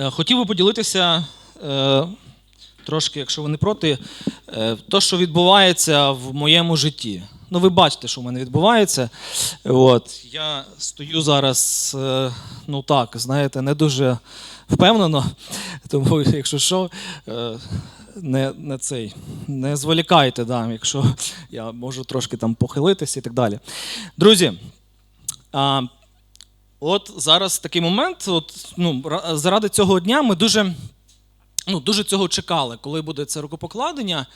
Е, Хотів би поділитися е, трошки, якщо ви не проти, е, то, що відбувається в моєму житті. Ну, ви бачите, що в мене відбувається. От, я стою зараз, ну так, знаєте, не дуже впевнено, тому, якщо що, не, не цей, не зволікайте, да, якщо я можу трошки там похилитися і так далі. Друзі, От зараз такий момент. От, ну, заради цього дня ми дуже, ну, дуже цього чекали, коли буде це рукопокладення.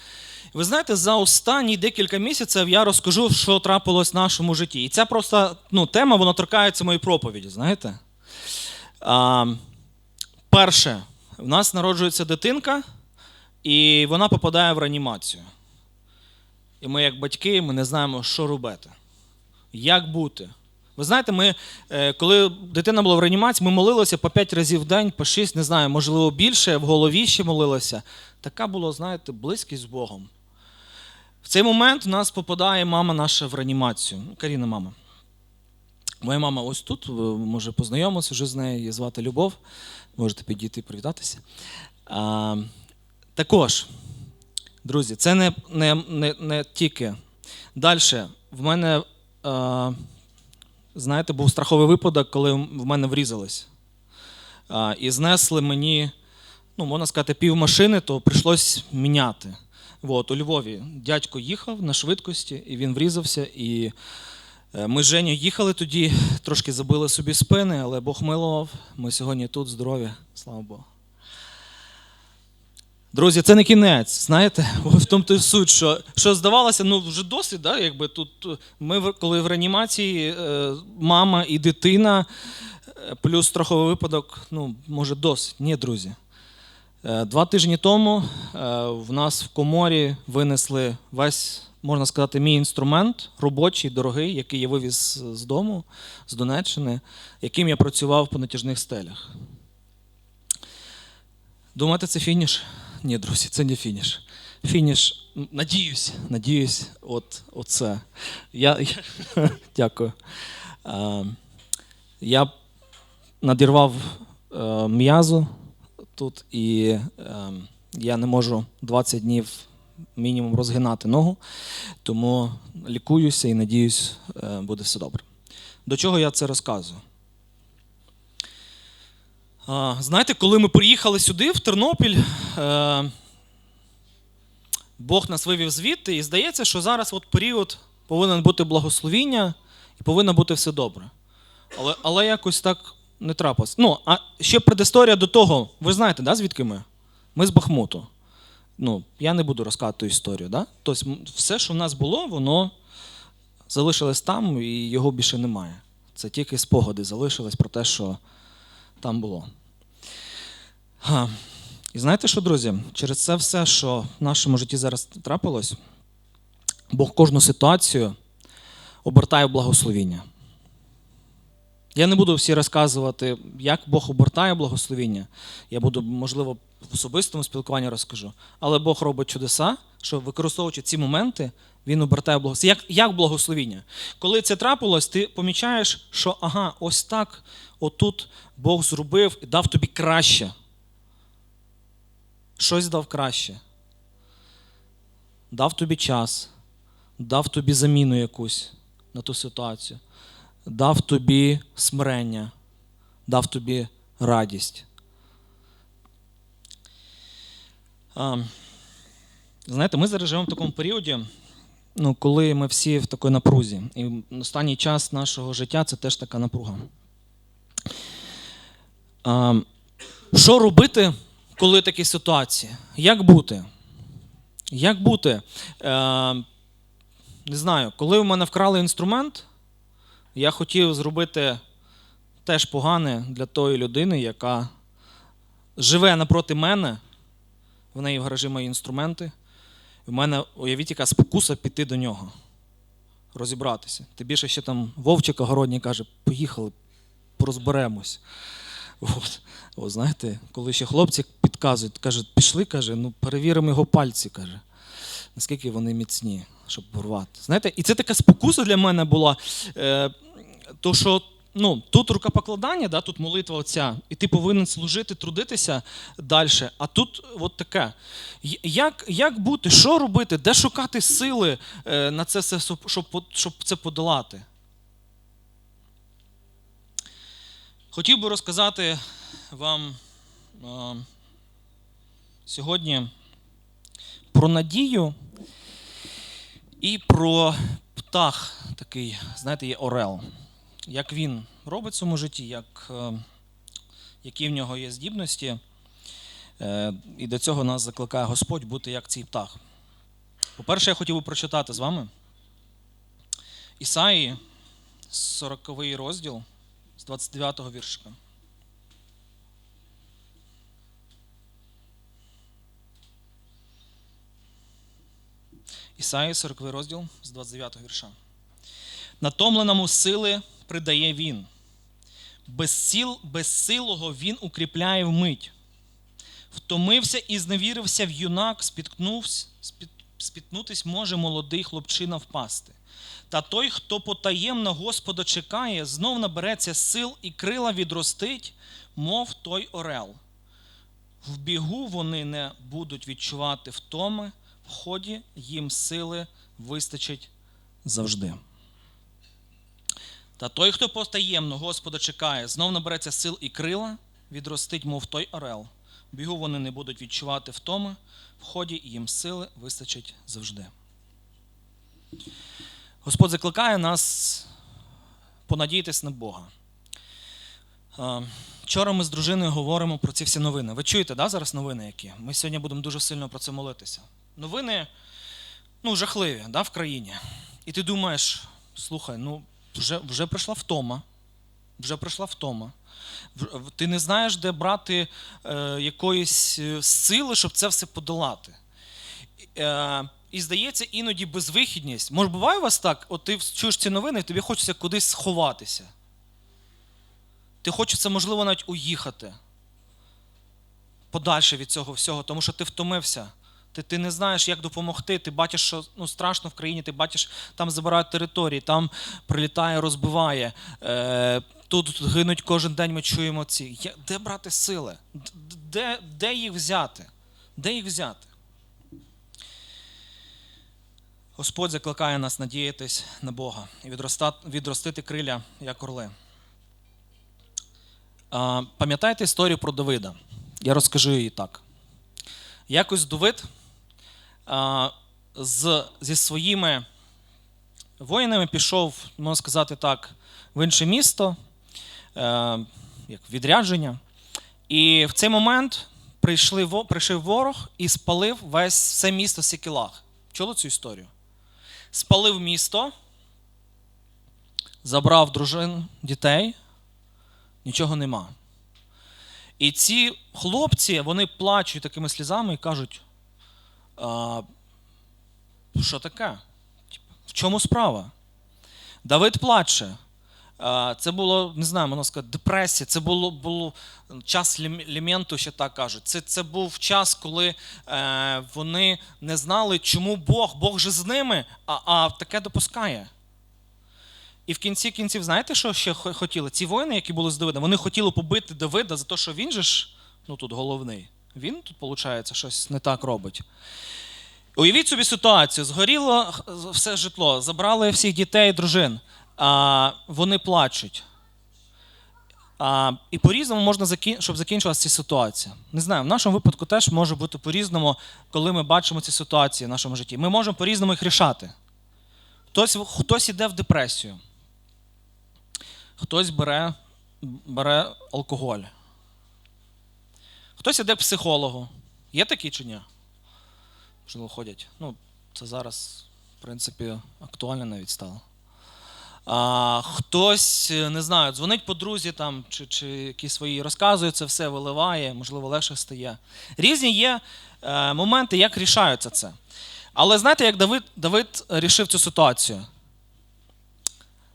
Ви знаєте, за останні декілька місяців я розкажу, що трапилось в нашому житті. І ця просто ну, тема вона торкається моєї проповіді, знаєте. А, перше, в нас народжується дитинка, і вона попадає в реанімацію. І ми, як батьки, ми не знаємо, що робити. Як бути? Ви знаєте, ми, е, коли дитина була в реанімації, ми молилися по 5 разів в день, по 6, не знаю, можливо, більше, в голові ще молилися. Така була, знаєте, близькість з Богом. В цей момент в нас попадає мама наша в реанімацію. Ну, Каріна мама. Моя мама ось тут, може, познайомилися вже з нею, її звати Любов. Можете підійти і привітатися. А, також, друзі, це не, не, не, не тільки. Далі, в мене. А, знаєте, був страховий випадок, коли в мене врізались. І знесли мені, ну, можна сказати, пів машини, то прийшлось міняти. От, у Львові дядько їхав на швидкості, і він врізався. І е, ми з Женю їхали тоді, трошки забили собі спини, але Бог милував. Ми сьогодні тут, здорові, слава Богу. Друзі, це не кінець. Знаєте, в тому то й суть, що, що здавалося, ну вже досить, да, якби тут ми коли в реанімації, е, мама і дитина, е, плюс страховий випадок, ну, може, досить. Ні, друзі. Е, Два тижні тому в нас в коморі винесли весь, можна сказати, мій інструмент робочий, дорогий, який я вивіз з дому, з Донеччини, яким я працював по натяжних стелях. Думаєте, це фініш? Ні, друзі, це не фініш. Фініш, надіюсь, надіюсь, от оце. Я, я, дякую. Е, я надірвав е, м'язу тут, і е, я не можу 20 днів мінімум розгинати ногу, тому лікуюся і надіюсь, е, буде все добре. До чого я це розказую? Знаєте, коли ми приїхали сюди, в Тернопіль, е, Бог нас вивів звідти, і здається, що зараз от період повинен бути благословіння і повинно бути все добре. Але, але якось так не трапилось. Ну, а ще предісторія до того, ви знаєте, да, звідки ми? Ми з Бахмуту. Ну, я не буду розказувати історію. Да? Тобто, все, що в нас було, воно залишилось там, і його більше немає. Це тільки спогади залишились про те, що там було. Га. І знаєте що, друзі? Через це все, що в нашому житті зараз трапилось, Бог кожну ситуацію обертає в благословіння. Я не буду всі розказувати, як Бог обертає благословіння. Я буду, можливо, в особистому спілкуванні розкажу. Але Бог робить чудеса, що використовуючи ці моменти, він обертає благословіння. Як, як благословіння? Коли це трапилось, ти помічаєш, що ага, ось так, отут Бог зробив і дав тобі краще. Щось дав краще. Дав тобі час, дав тобі заміну якусь на ту ситуацію, дав тобі смирення, дав тобі радість. А, знаєте, ми зараз живемо в такому періоді, ну, коли ми всі в такій напрузі. І останній час нашого життя це теж така напруга. А, що робити, коли такі ситуації? Як бути? Як бути? Е, не знаю, коли в мене вкрали інструмент, я хотів зробити теж погане для тої людини, яка живе напроти мене. В неї в гаражі мої інструменти. В мене, уявіть, яка спокуса піти до нього, розібратися. Тим більше ще там Вовчик огородній каже, поїхали, порозберемось. От. От, знаєте, коли ще хлопці підказують, кажуть, пішли, каже, ну перевіримо його пальці, каже, наскільки вони міцні, щоб порвати. Знаєте, і це така спокуса для мене була, е, то що ну, тут рукопокладання, да, тут молитва оця, і ти повинен служити, трудитися далі. А тут от таке. Як, як бути, що робити, де шукати сили е, на це все, щоб, щоб це подолати? Хотів би розказати вам е, сьогодні про надію і про птах такий, знаєте, є орел. Як він робить в цьому житті, як, е, які в нього є здібності. Е, і до цього нас закликає Господь бути як цей птах. По-перше, я хотів би прочитати з вами Ісаї, 40 розділ з 29 віршика. Ісаї, 40 розділ з 29 вірша. Натомленому сили придає він. Безсіл, безсилого він укріпляє вмить. Втомився і зневірився в юнак, спіткнувся, спіт, спітнутись може молодий хлопчина впасти. Та той, хто потаємно Господа чекає, знов набереться сил і крила відростить, мов той орел. В бігу вони не будуть відчувати втоми, в ході їм сили вистачить завжди. Та той, хто потаємно Господа чекає, знов набереться сил і крила, відростить, мов той орел. В бігу вони не будуть відчувати втоми, в ході їм сили вистачить завжди. Господь закликає нас понадіятись на Бога. Е, Вчора ми з дружиною говоримо про ці всі новини. Ви чуєте, да, зараз новини які? Ми сьогодні будемо дуже сильно про це молитися. Новини ну, жахливі да, в країні. І ти думаєш, слухай, ну вже, вже прийшла втома. Вже прийшла втома. Ти не знаєш, де брати е, якоїсь е, сили, щоб це все подолати. Е, і здається, іноді безвихідність. Може, буває у вас так, от ти чуєш ці новини, і тобі хочеться кудись сховатися. Ти хочеться, можливо, навіть уїхати подальше від цього всього, тому що ти втомився. Ти, ти не знаєш, як допомогти. Ти бачиш, що ну, страшно в країні, ти бачиш, там забирають території, там прилітає, розбиває. Е, тут гинуть кожен день, ми чуємо ці. Де брати сили? Де, де їх взяти? Де їх взяти? Господь закликає нас надіятись на Бога і відростити криля, як орли. Пам'ятаєте історію про Давида? Я розкажу її так. Якось Давид зі своїми воїнами пішов, можна сказати так, в інше місто, е, як відрядження. І в цей момент прийшли, прийшов ворог і спалив весь все місто Сікілах. Чули цю історію? Спалив місто, забрав дружин, дітей, нічого нема. І ці хлопці, вони плачуть такими слізами і кажуть: а, що таке? Типу, В чому справа? Давид плаче. Це було, не знаю, можна сказати, депресія. Це було, було час ліменту, ще так кажуть. Це, це був час, коли е, вони не знали, чому Бог, Бог же з ними, а, а таке допускає. І в кінці кінців, знаєте, що ще хотіли? Ці воїни, які були з Давидом, вони хотіли побити Давида за те, що він же ж ну, тут головний. Він тут, виходить, щось не так робить. Уявіть собі ситуацію: згоріло все житло, забрали всіх дітей, дружин, а вони плачуть. А, і по-різному можна закін... щоб закінчилася ця ситуація. Не знаю, в нашому випадку теж може бути по-різному, коли ми бачимо ці ситуації в нашому житті. Ми можемо по-різному їх рішати. Хтось, хтось іде в депресію, хтось бере, бере алкоголь, хтось іде к психологу. Є такі чи ні? Можливо, ходять. Ну, це зараз, в принципі, актуально навіть стало. А, хтось, е, не знаю, дзвонить подрузі там, чи, чи якісь свої розказує це все, виливає, можливо, легше стає. Різні є е, моменти, як рішаються це. Але знаєте, як Давид, Давид рішив цю ситуацію?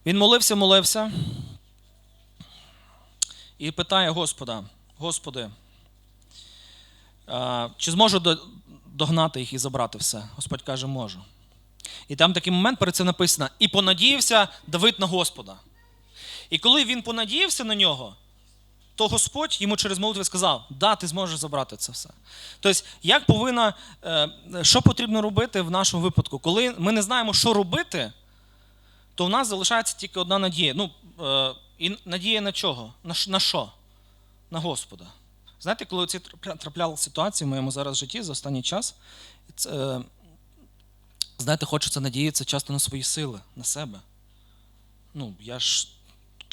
Він молився, молився і питає Господа: Господи, е, чи зможу догнати їх і забрати все? Господь каже, можу. І там такий момент перед цим написано: і понадіявся Давид на Господа. І коли він понадіявся на нього, то Господь йому через молитву сказав: Да, ти зможеш забрати це все. Тобто, як повинна, е, що потрібно робити в нашому випадку? Коли ми не знаємо, що робити, то в нас залишається тільки одна надія. Ну, е, і надія на чого? На, що? На Господа. Знаєте, коли ці трапля- трапляли ситуації в моєму зараз житті за останній час, це, е, знаєте, хочеться надіятися часто на свої сили, на себе. Ну, я ж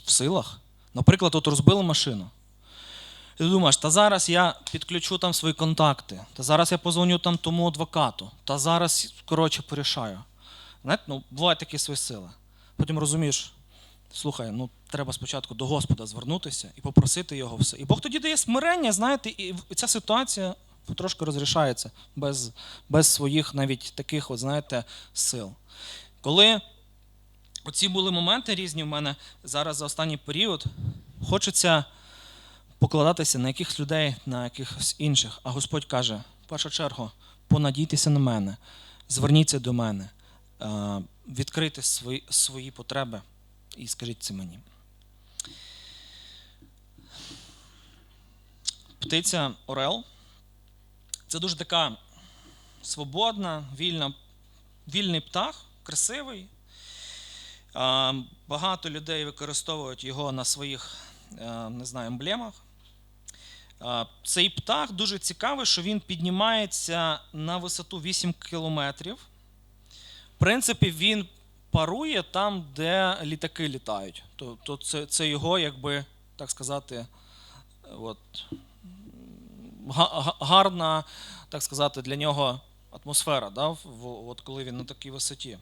в силах. Наприклад, от розбили машину. І ти думаєш, та зараз я підключу там свої контакти, та зараз я позвоню там тому адвокату, та зараз, коротше, порішаю. Знаєте, ну, бувають такі свої сили. Потім розумієш, слухай, ну треба спочатку до Господа звернутися і попросити його все. І Бог тоді дає смирення, знаєте, і ця ситуація потрошки розрішається без, без своїх навіть таких, от, знаєте, сил. Коли оці були моменти різні в мене зараз за останній період, хочеться покладатися на якихось людей, на якихось інших. А Господь каже: в першу чергу, понадійтеся на мене, зверніться до мене, е, відкрийте свої, свої потреби і скажіть це мені. Птиця Орел це дуже така свободна, вільна, вільний птах, красивий. Багато людей використовують його на своїх е, не знаю, емблемах. Цей птах дуже цікавий, що він піднімається на висоту 8 кілометрів. В принципі, він парує там, де літаки літають. Тобто це, це його, якби, так сказати, от, гарна, так сказати, для нього атмосфера, да, от коли він на такій висоті.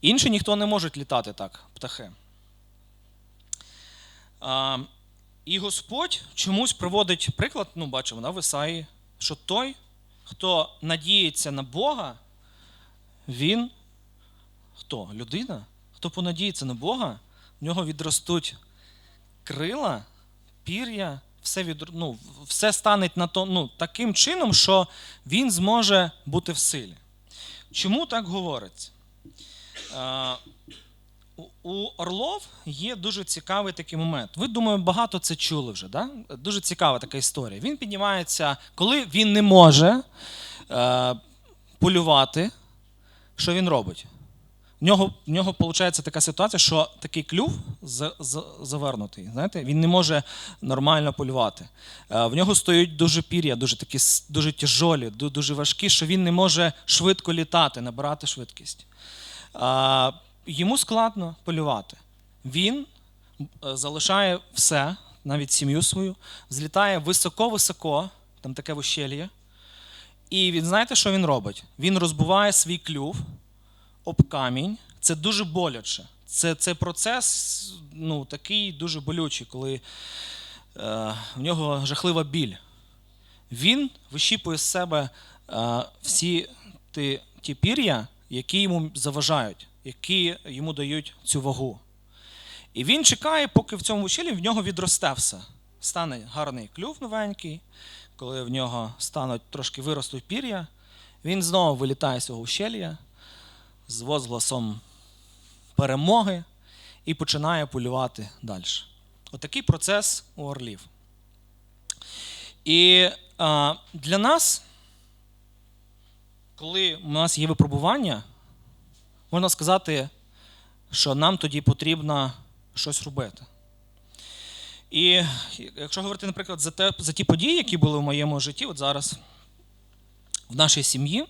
Інші ніхто не може літати так, птахи. А, і Господь чомусь приводить приклад, ну, бачимо, да, в Ісаї, що той, хто надіється на Бога, він хто? Людина? Хто понадіється на Бога, в нього відростуть крила, пір'я, все, від, ну, все стане на то, ну, таким чином, що він зможе бути в силі. Чому так говориться? Е, у- Орлов є дуже цікавий такий момент. Ви, думаю, багато це чули вже. Да? Дуже цікава така історія. Він піднімається, коли він не може е, полювати, що він робить? В нього, в нього виходить така ситуація, що такий клюв за- за- завернутий. Знаєте? Він не може нормально полювати. Е, В нього стоять дуже пір'я, дуже такі дуже тяжолі, дуже важкі, що він не може швидко літати, набирати швидкість. Йому складно полювати. Він е, залишає все, навіть сім'ю свою, злітає високо-високо, там таке ущельє. І він знаєте, що він робить? Він розбиває свій клюв об камінь. Це дуже боляче. Це, це процес ну, такий дуже болючий, коли е, в нього жахлива біль. Він вищіпує з себе е, всі ті, ті пір'я, які йому заважають, які йому дають цю вагу. І він чекає, поки в цьому ущелі в нього відросте все. Стане гарний клюв новенький, коли в нього стануть трошки виростуть пір'я, він знову вилітає з цього ущелля з возгласом перемоги і починає полювати далі. Отакий процес у орлів. І а, для нас, коли у нас є випробування, можна сказати, що нам тоді потрібно щось робити. І якщо говорити, наприклад, за, те, за ті події, які були в моєму житті, от зараз в нашій сім'ї,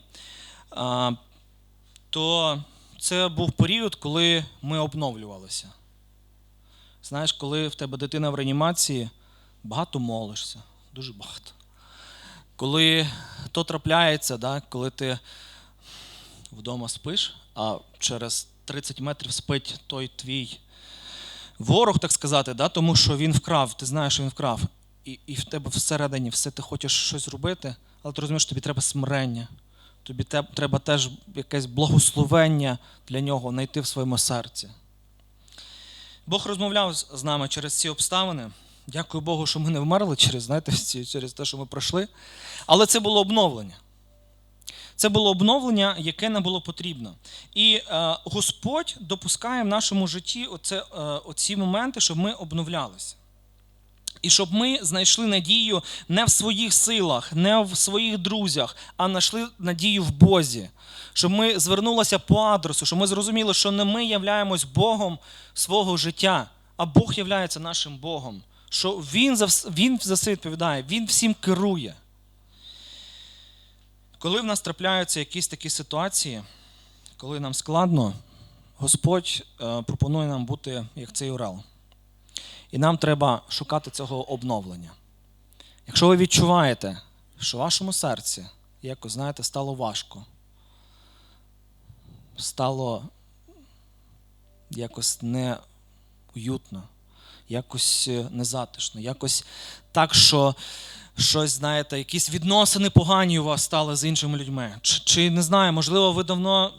то це був період, коли ми обновлювалися. Знаєш, коли в тебе дитина в реанімації, багато молишся, дуже багато. Коли то трапляється, да, коли ти вдома спиш, а через 30 метрів спить той твій ворог, так сказати, да, тому що він вкрав, ти знаєш, що він вкрав. І, і в тебе всередині все ти хочеш щось робити, але ти розумієш, що тобі треба смирення. Тобі треба теж якесь благословення для нього знайти в своєму серці. Бог розмовляв з нами через ці обставини. Дякую Богу, що ми не вмерли через, знаєте, через те, що ми пройшли. Але це було обновлення. Це було обновлення, яке нам було потрібно. І е, Господь допускає в нашому житті оце, е, оці моменти, щоб ми обновлялися. І щоб ми знайшли надію не в своїх силах, не в своїх друзях, а знайшли надію в Бозі. Щоб ми звернулися по адресу, щоб ми зрозуміли, що не ми являємось Богом свого життя, а Бог являється нашим Богом. Що Він за, він за все відповідає, Він всім керує. Коли в нас трапляються якісь такі ситуації, коли нам складно, Господь е, пропонує нам бути як цей Урал. І нам треба шукати цього обновлення. Якщо ви відчуваєте, що в вашому серці якось, знаєте, стало важко, стало якось неуютно, якось е, незатишно, якось так, що щось, знаєте, якісь відносини погані у вас стали з іншими людьми. Чи, чи не знаю, можливо, ви давно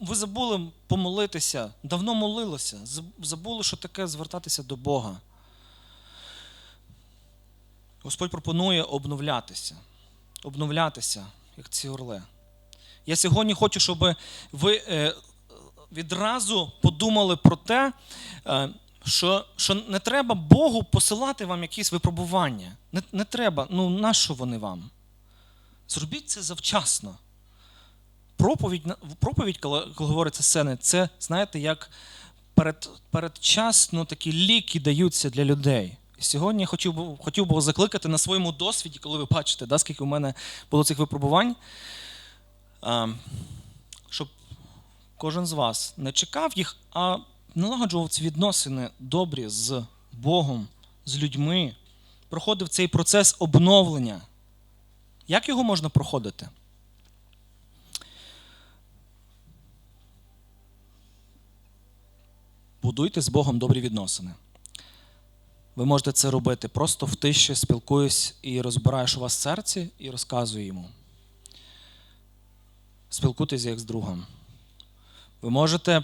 ви забули помолитися, давно молилися, забули, що таке звертатися до Бога. Господь пропонує обновлятися, обновлятися, як ці орли. Я сьогодні хочу, щоб ви е, відразу подумали про те, е, що, що не треба Богу посилати вам якісь випробування. Не, не треба, ну нащо вони вам? Зробіть це завчасно. Проповідь, проповідь коли, говориться сцени, це, знаєте, як перед, передчасно такі ліки даються для людей. Сьогодні я хотів би, хотів би закликати на своєму досвіді, коли ви бачите, да, скільки у мене було цих випробувань, щоб кожен з вас не чекав їх, а налагоджував ці відносини добрі з Богом, з людьми, проходив цей процес обновлення. Як його можна проходити? Будуйте з Богом добрі відносини. Ви можете це робити просто в тиші, спілкуюсь і розбираєш у вас серці і розказую йому. Спілкуйтесь як з другом. Ви можете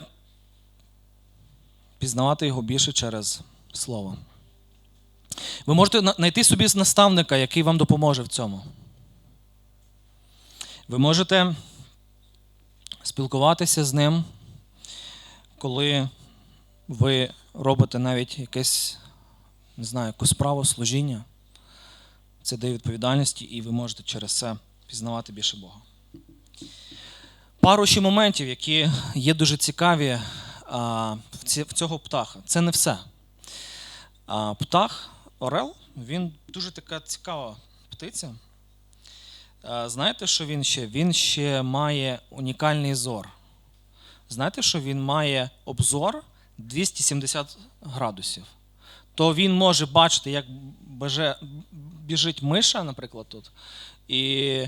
пізнавати його більше через слово. Ви можете знайти собі наставника, який вам допоможе в цьому. Ви можете спілкуватися з ним, коли ви робите навіть якесь, не знаю, якусь справу, служіння. Це дає відповідальності, і ви можете через це пізнавати більше Бога. Пару ще моментів, які є дуже цікаві в, цього птаха. Це не все. Птах Орел, він дуже така цікава птиця. Знаєте, що він ще? Він ще має унікальний зор. Знаєте, що він має обзор 270 градусів. То він може бачити, як беже, біжить миша, наприклад, тут, і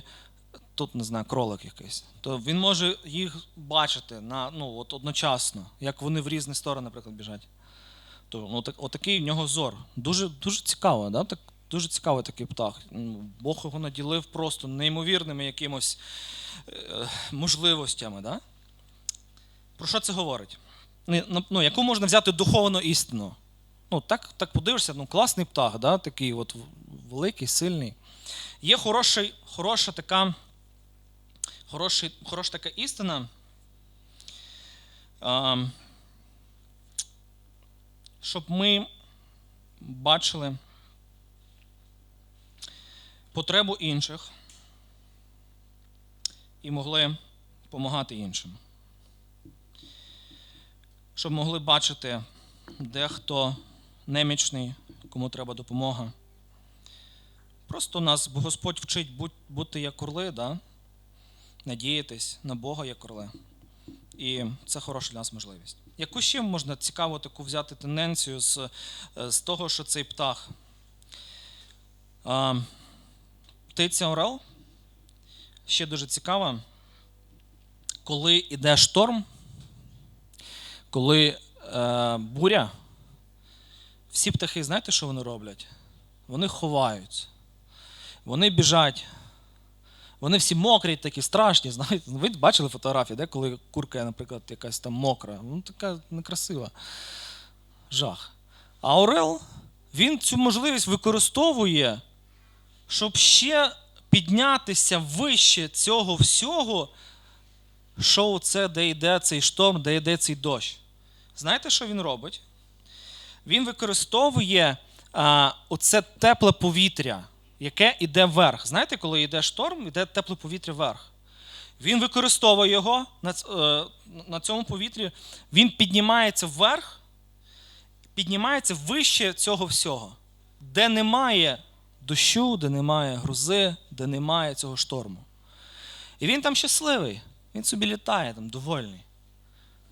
тут, не знаю, кролик якийсь. То він може їх бачити на, ну, от одночасно, як вони в різні сторони, наприклад, біжать. То, ну, так, отакий в нього зор. Дуже, дуже цікаво, да? так, дуже цікавий такий птах. Ну, Бог його наділив просто неймовірними якимось е, можливостями. Да? Про що це говорить? Ну, яку можна взяти духовну істину? Ну, так, так подивишся, ну, класний птах, да? такий от великий, сильний. Є хороший, хороша така, хороший, хороша така істина. Щоб ми бачили потребу інших і могли допомагати іншим. Щоб могли бачити, де хто немічний, кому треба допомога. Просто нас Господь вчить бути як орли, да? надіятись на Бога як орли. І це хороша для нас можливість. Яку ще можна цікаво таку взяти тенденцію з, з того, що цей птах? А, птиця Орел ще дуже цікава. Коли йде шторм, коли е, буря, всі птахи, знаєте, що вони роблять? Вони ховаються. Вони біжать. Вони всі мокрі, такі страшні. Знаєте, ви бачили фотографії, де, коли курка, наприклад, якась там мокра. Ну, така некрасива. Жах. А Орел, він цю можливість використовує, щоб ще піднятися вище цього всього, що це, де йде цей шторм, де йде цей дощ. Знаєте, що він робить? Він використовує а, оце тепле повітря, яке йде вверх. Знаєте, коли йде шторм, йде тепле повітря вверх. Він використовує його на, е, на цьому повітрі, він піднімається вверх, піднімається вище цього всього, де немає дощу, де немає грози, де немає цього шторму. І він там щасливий, він собі літає там довольний.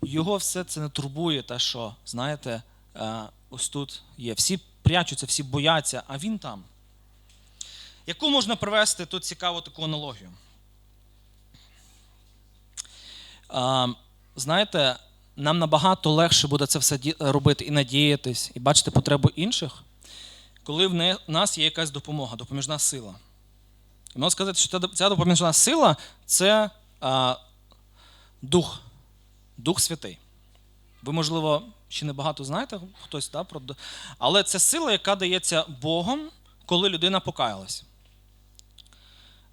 Його все це не турбує, те, що, знаєте, е, ось тут є. Всі прячуться, всі бояться, а він там. Яку можна привести тут цікаву таку аналогію? Знаєте, нам набагато легше буде це все робити і надіятись, і бачити потребу інших, коли в нас є якась допомога, допоміжна сила. Можна сказати, що ця допоміжна сила це а, Дух, Дух Святий. Ви, можливо, ще не багато знаєте хтось, да, про... але це сила, яка дається Богом, коли людина покаялась.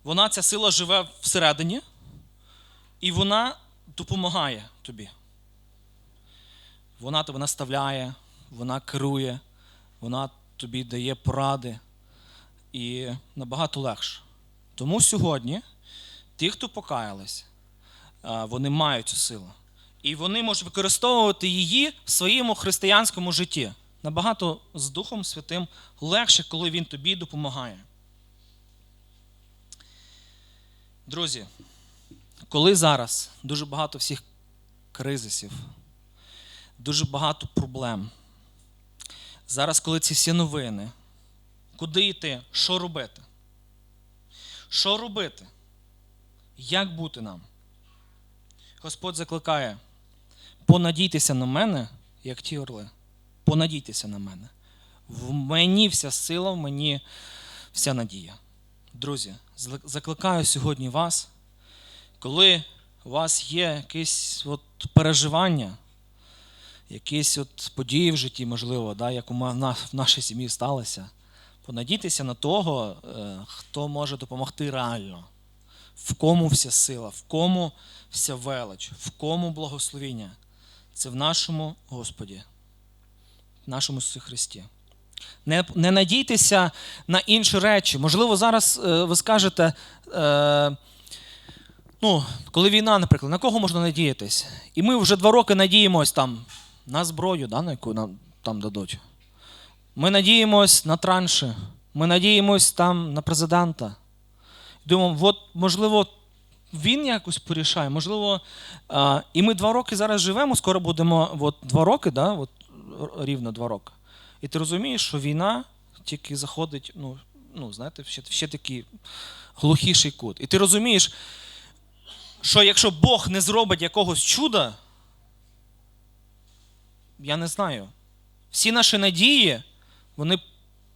Вона, ця сила живе всередині, і вона допомагає тобі. Вона тебе наставляє, вона керує, вона тобі дає поради. І набагато легше. Тому сьогодні ті, хто покаялись, вони мають цю силу. І вони можуть використовувати її в своєму християнському житті. Набагато з Духом Святим легше, коли він тобі допомагає. Друзі, коли зараз дуже багато всіх кризисів, дуже багато проблем. Зараз, коли ці всі новини, куди йти, що робити? Що робити? Як бути нам? Господь закликає: понадійтеся на мене, як ті орли. Понадійтеся на мене. В мені вся сила, в мені вся надія. Друзі, закликаю сьогодні вас, коли у вас є якесь от переживання, якісь от події в житті, можливо, да, як у ма- в нашій сім'ї сталося, понадійтеся на того, е, хто може допомогти реально, в кому вся сила, в кому вся велич, в кому благословіння. Це в нашому Господі, в нашому Христі. Не, не надійтеся на інші речі. Можливо, зараз е, ви скажете, е, ну, коли війна, наприклад, на кого можна надіятись? І ми вже два роки надіємось там на зброю, да, на яку нам там дадуть. Ми надіємось на транші, ми надіємось там на президента. Думаємо, от, можливо, він якось порішає, можливо, а, і ми два роки зараз живемо, скоро будемо от, два роки, да, от, рівно два роки. І ти розумієш, що війна тільки заходить, ну, ну знаєте, ще, ще такий глухіший кут. І ти розумієш, що якщо Бог не зробить якогось чуда, я не знаю. Всі наші надії, вони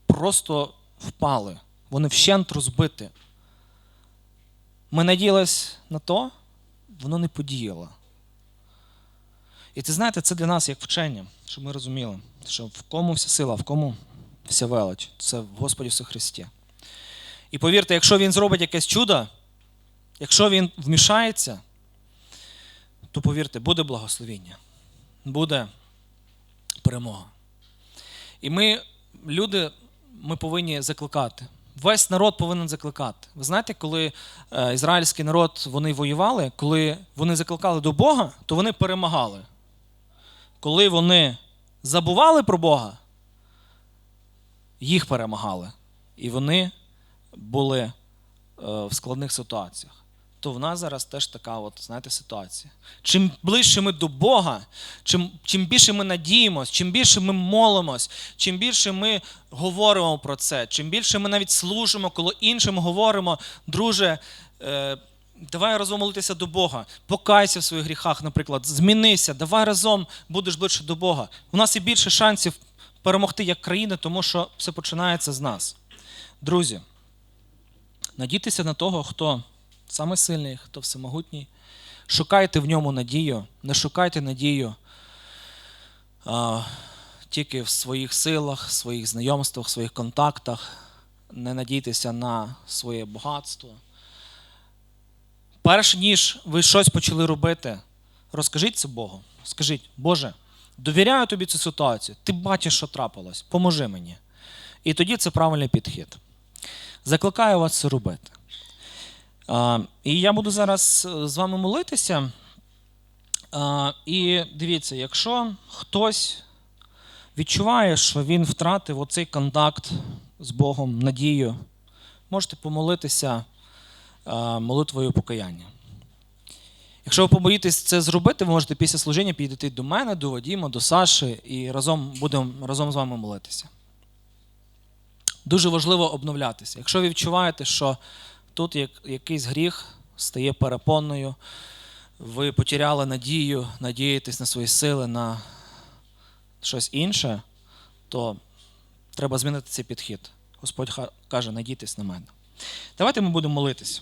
просто впали, вони вщент розбиті. Ми надіялись на то, воно не подіяло. І ти знаєте, це для нас як вчення, щоб ми розуміли, що в кому вся сила, в кому вся велич. Це в Господі Ісусі Христі. І повірте, якщо Він зробить якесь чудо, якщо Він вмішається, то повірте, буде благословіння, буде перемога. І ми, люди, ми повинні закликати. Весь народ повинен закликати. Ви знаєте, коли е, ізраїльський народ вони воювали, коли вони закликали до Бога, то вони перемагали. Коли вони забували про Бога, їх перемагали. І вони були е, в складних ситуаціях. То в нас зараз теж така от, знаєте, ситуація. Чим ближче ми до Бога, чим, чим більше ми надіємось, чим більше ми молимось, чим більше ми говоримо про це, чим більше ми навіть служимо, коли іншим говоримо, друже, е, давай разом молитися до Бога, покайся в своїх гріхах, наприклад, змінися, давай разом будеш ближче до Бога. У нас і більше шансів перемогти як країна, тому що все починається з нас. Друзі, надійтеся на того, хто саме сильний, хто всемогутній. Шукайте в ньому надію, не шукайте надію а, тільки в своїх силах, своїх знайомствах, своїх контактах. не надійтеся на своє багатство. Перш ніж ви щось почали робити, розкажіть це Богу. Скажіть, Боже, довіряю тобі цю ситуацію, ти бачиш, що трапилось, поможи мені. І тоді це правильний підхід. Закликаю вас це робити. І я буду зараз е, з вами молитися. І дивіться, якщо хтось відчуває, що він втратив оцей контакт з Богом, надію, можете помолитися молитвою покаяння. Якщо ви побоїтесь це зробити, ви можете після служіння підійти до мене, до Вадіма, до Саші і разом будемо разом з вами молитися. Дуже важливо обновлятися. Якщо ви відчуваєте, що тут як, якийсь гріх стає перепонною. ви потеряли надію, надієтесь на свої сили, на щось інше, то треба змінити цей підхід. Господь каже, надійтесь на мене. Давайте ми будемо молитись.